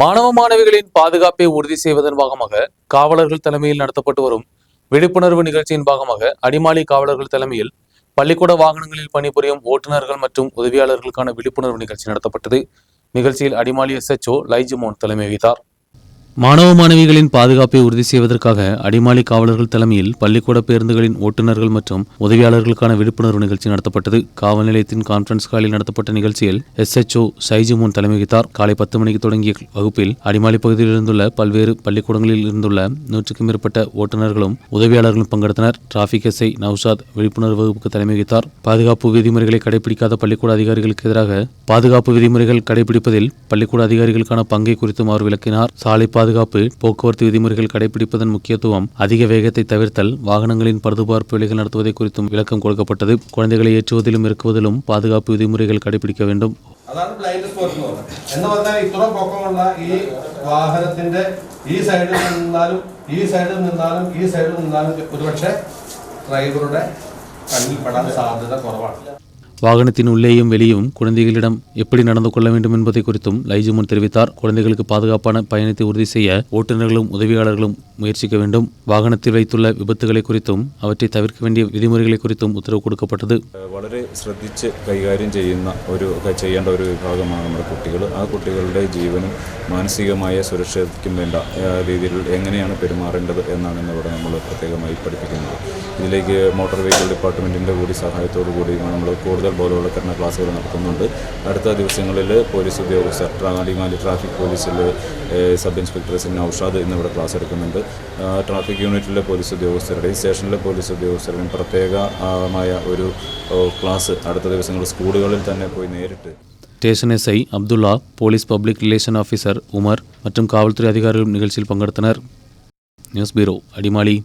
மாணவ மாணவிகளின் பாதுகாப்பை உறுதி செய்வதன் பாகமாக காவலர்கள் தலைமையில் நடத்தப்பட்டு வரும் விழிப்புணர்வு நிகழ்ச்சியின் பாகமாக அடிமாலி காவலர்கள் தலைமையில் பள்ளிக்கூட வாகனங்களில் பணிபுரியும் ஓட்டுநர்கள் மற்றும் உதவியாளர்களுக்கான விழிப்புணர்வு நிகழ்ச்சி நடத்தப்பட்டது. நிகழ்ச்சியில் அடிமாலி எஸ்எச்ஓ லைஜிமோன் தலைமை வைத்தார் மாணவ மாணவிகளின் பாதுகாப்பை உறுதி செய்வதற்காக அடிமாலி காவலர்கள் தலைமையில் பள்ளிக்கூட பேருந்துகளின் ஓட்டுநர்கள் மற்றும் உதவியாளர்களுக்கான விழிப்புணர்வு நிகழ்ச்சி நடத்தப்பட்டது. காவல் நிலையத்தின் கான்ஃபரன்ஸ் ஹாலில் நடத்தப்பட்ட நிகழ்ச்சியில் எஸ்எச்ஓ சைஜிமோன் தலைமை வகித்தார். காலை பத்து மணிக்கு தொடங்கிய வகுப்பில் அடிமாலி பகுதியில் இருந்துள்ள பல்வேறு பள்ளிக்கூடங்களில் இருந்துள்ள நூற்றுக்கும் மேற்பட்ட ஓட்டுநர்களும் உதவியாளர்களும் பங்கெடுத்தனர். டிராபிக் எஸ்ஐ நவ்சாத் விழிப்புணர்வு வகுப்புக்கு தலைமை வகித்தார். பாதுகாப்பு விதிமுறைகளை கடைபிடிக்காத பள்ளிக்கூட அதிகாரிகளுக்கு எதிராக பாதுகாப்பு விதிமுறைகள் கடைபிடிப்பதில் பள்ளிக்கூட அதிகாரிகளுக்கான பங்கை குறித்தும் அவர் விளக்கினார். சாலை பாதுகாப்பு போக்குவரத்து விதிமுறைகள் கடைபிடிப்பதன் முக்கியத்துவம் அதிக வேகத்தை தவிர்த்தல் வாகனங்களின் பழுதுபார்ப்பு வேலைகள் நடத்துவதை குறித்தும் விளக்கம் கொடுக்கப்பட்டது குழந்தைகளை ஏற்றுவதிலும் இறக்குவதிலும் பாதுகாப்பு விதிமுறைகள் கடைபிடிக்க வேண்டும் അതാണ് ബ്ലൈൻഡ് സ്പോട്ട് എന്ന് പറയുന്നത് എന്ന് പറഞ്ഞാൽ ഇത്ര പൊക്കമുള്ള ഈ വാഹനത്തിന്റെ ഈ സൈഡിൽ നിന്നാലും ഈ സൈഡിൽ നിന്നാലും ഈ സൈഡിൽ നിന്നാലും ഒരുപക്ഷെ ഡ്രൈവറുടെ കണ്ണിൽ പെടാൻ സാധ്യത കുറവാണ് வாகனத்தின் உள்ளேயும் வெளியும் குழந்தைகளிடம் எப்படி நடந்து கொள்ள வேண்டும் என்பதை குறித்தும் லைஜுமன் தெரிவித்தார். குழந்தைகளுக்கு பாதுகாப்பான பயணத்தை உறுதி செய்ய ஓட்டுநர்களும் உதவியாளர்களும் முயற்சிக்க வேண்டும். வாகனத்தில் வைத்துள்ள விபத்துகளை குறித்தும் அவற்றை தவிர்க்க வேண்டிய விதிமுறைகளை குறித்தும் உத்தரவு கொடுக்கப்பட்டது. ശ്രദ്ധിച്ച് കൈകാര്യം ചെയ്യുന്ന ഒരു ചെയ്യേണ്ട ഒരു വിഭാഗമാണ് നമ്മുടെ കുട്ടികൾ. ആ കുട്ടികളുടെ ജീവനും മാനസികമായ സുരക്ഷയ്ക്കും വേണ്ട രീതിയിൽ എങ്ങനെയാണ് പെരുമാറേണ്ടത് എന്നാണ് ഇന്നിവിടെ നമ്മൾ പ്രത്യേകമായി പഠിപ്പിക്കുന്നത്. ഇതിലേക്ക് മോട്ടോർ വെഹിക്കിൾ ഡിപ്പാർട്ട്മെന്റിന്റെ കൂടി സഹായത്തോടു കൂടി നമ്മൾ കൂടുതൽ ബോധവൽക്കരണ ക്ലാസ്സുകൾ നടത്തുന്നുണ്ട്. അടുത്ത ദിവസങ്ങളിൽ പോലീസ് ഉദ്യോഗസ്ഥർ ട്രാലിമാലി ട്രാഫിക് പോലീസിൽ സബ് ഇൻസ്പെക്ടർ സിൻ ഔഷാദ് എന്നിവിടെ ക്ലാസ് എടുക്കുന്നുണ്ട്. ട്രാഫിക് യൂണിറ്റിലെ പോലീസ് ഉദ്യോഗസ്ഥരുടെയും സ്റ്റേഷനിലെ പോലീസ് ഉദ്യോഗസ്ഥരുടെയും പ്രത്യേകമായ ഒരു ഓ, ക്ലാസ് അടുത്ത ദിവസങ്ങൾ സ്കൂളുകളിൽ തന്നെ പോയി നേരിട്ട് station SI Abdullah police public relation officer Umar மற்றும் காவல்துறை அதிகாரிகளும் நிகழ்ச்சியில் பங்கெடுத்தனர் நியூஸ் பீரோ அடிமாலி